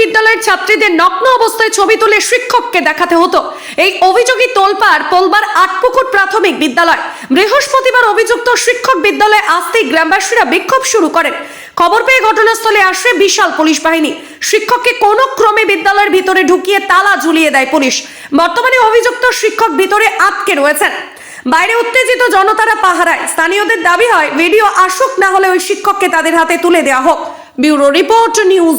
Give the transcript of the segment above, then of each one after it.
বিদ্যালয়ের ছাত্রীদের নগ্ন অবস্থায় ছবি তুলে শিক্ষককে দেখাতে হতো। এই অভিযোগই তোলপাড় পোলবার আটপুকুর প্রাথমিক বিদ্যালয়। বৃহস্পতিবার অভিযুক্ত শিক্ষক বিদ্যালয়ে আসতেই গ্রামবাসীরা বিক্ষোভ শুরু করেন। খবর পেয়ে ঘটনাস্থলে আসে বিশাল পুলিশ বাহিনী। শিক্ষককে কোনো ক্রমে বিদ্যালয়ের ভিতরে ঢুকিয়ে তালা ঝুলিয়ে দেয় পুলিশ। বর্তমানে অভিযুক্ত শিক্ষক ভিতরে আটকে রয়েছেন। বাইরে উত্তেজিত জনতারা পাহারায়। স্থানীয়দের দাবি হয়, ভিডিও আসুক না হলে ওই শিক্ষককে তাদের হাতে তুলে দেওয়া হোক। ব্যুরো রিপোর্ট নিউজ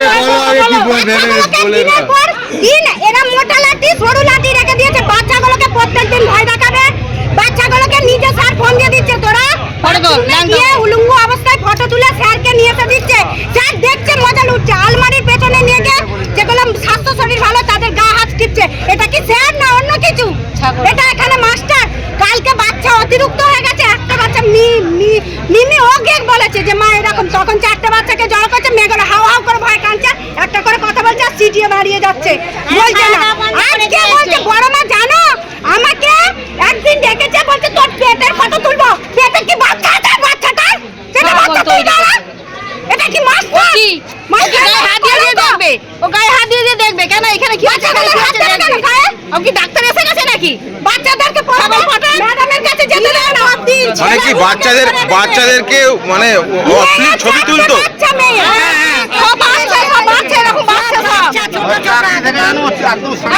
অগ্নি বলো আগে কি বলবে বলে দিনের পর দিন এরা মোটা লাঠি সরু লাঠি রেখে দিয়েছে বাচ্চাগুলোকে প্রত্যেকদিন ভয় দেখাবে। বাচ্চাগুলোকে নিজে স্যার ফোন দিয়ে দিচ্ছে তোরা বাথরুমে গিয়ে অবস্থায় ফটো তুলে স্যারকে নিয়ে এসে দিচ্ছে। স্যার দেখছে মজা লুটছে আলমারির পেছনে নিয়ে গিয়ে যেগুলো স্বাস্থ্য শরীর ভালো তাদের গা হাত টিপছে। এটা কি স্যার না অন্য কিছু? এটা এখানে মাস্টার। কালকে বাচ্চা অতিরিক্ত হয়ে গেছে একটা বাচ্চা মিমি ওকে বলেছে যে মা এরকম তখন আর দাঁড়িয়ে যাচ্ছে। বলছে না। আজকে বলছে বড় মা জানো? আমাকে একদিন ডেকেছে বলছে তোর পেটের ফটো তুলবো। পেটে কি বাচ্চা আছে? বাচ্চাটা? সেটা বাচ্চা তুলবে না এটা কি মাস্টার? কি? মাস্টার গায়ে হাত দিয়ে দিয়ে দেখবে? ও গায়ে হাত দিয়ে দিয়ে দেখবে। কেন এখানে কি হচ্ছে? বাচ্চাগুলো হাত দেবে কেন গায়ে? ও কি ডাক্তার এসে গেছে নাকি? বাচ্চাদেরকে পড়াবে? ম্যাডামের কাছে যেতে দেবে না। মানে কি বাচ্চাদের বাচ্চাদেরকে মানে অশ্লীল ছবি তুলতো? বাচ্চা মেয়ে সব বাচ্চা সব বাচ্চা এরকম বাচ্চা সব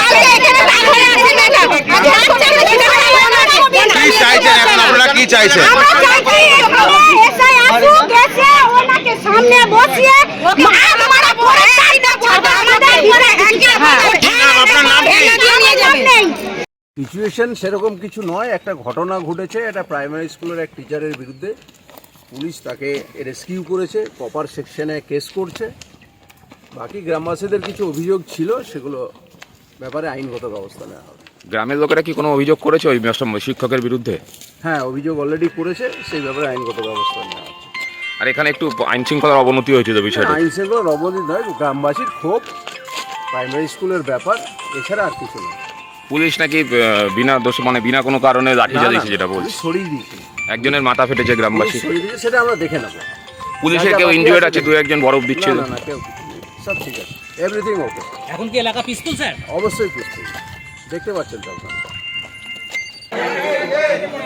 আজকে এখানে দাঁড়িয়ে আছে মেয়েটা। আজকে বাচ্চাকে যেতে দেবে না। কি চাইছেন এখন আপনারা কি চাইছেন আমরা চাইছি এখানে এসআই আসুক, এসে ওনাকে সামনে বসিয়ে মার মারা করে চাইটা ছাড়া আমাদের ঘরে কি আপনার নাম কি আমার নাম সিচুয়েশন সেরকম কিছু নয় একটা ঘটনা ঘটেছে এটা প্রাইমারি স্কুলের এক টিচারের বিরুদ্ধে। পুলিশ তাকে রেস্কিউ করেছে প্রপার সেকশনে কেস করছে। বাকি গ্রামবাসীদের কিছু অভিযোগ ছিল সেগুলো ব্যাপারে আইনগত ব্যবস্থা নেওয়া হবে। গ্রামের লোকেরা কি কোনো অভিযোগ করেছে ওই শিক্ষকের বিরুদ্ধে? হ্যাঁ অভিযোগ অলরেডি করেছে সেই ব্যাপারে আইনগত ব্যবস্থা নেওয়া হবে আর এখানে একটু আইন শৃঙ্খলার অবনতি হয়েছে তো বিষয়টা? আইন শৃঙ্খলার অবনতি নয় গ্রামবাসীর ক্ষোভ প্রাইমারি স্কুলের ব্যাপার এছাড়া আর কিছু নয়। পুলিশ নাকি বিনা দোষ মানে বিনা কোনো কারণে লাঠি চালিয়েছে যেটা বলছে? সরিয়ে দিয়েছে। একজনের মাথা ফেটেছে গ্রামবাসী। সরিয়ে দিয়েছে সেটা আমরা দেখে নেব। পুলিশের কেউ ইনজুয়ার্ড আছে দু একজন বরফ দিচ্ছিল না না না কেউ সব ঠিক আছে। এভরিথিং ওকে এখন কি এলাকা পিস্তুল স্যার অবশ্যই পিস্তল দেখতে পাচ্ছেন তো আপনারা। Hey, hey, hey.